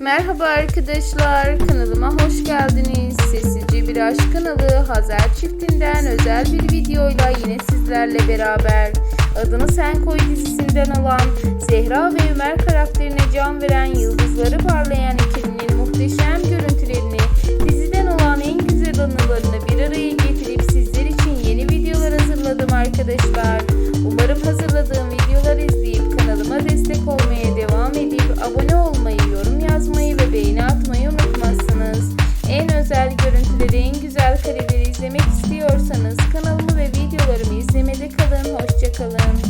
Merhaba arkadaşlar, kanalıma hoş geldiniz. Sessizce Bir Aşk kanalı Hazer Çiftinden özel bir videoyla yine sizlerle beraber. Adını Sen Koy dizisinden alan Zehra ve Ömer karakterine can veren yıldızları parlayan ikilinin muhteşem görüntülerini diziden olan en güzel anılarını bir araya getirip sizler için yeni videolar hazırladım arkadaşlar. Umarım hazırladığım videoları izleyip kanalıma destek olmaya devam edip abone olmayı alone.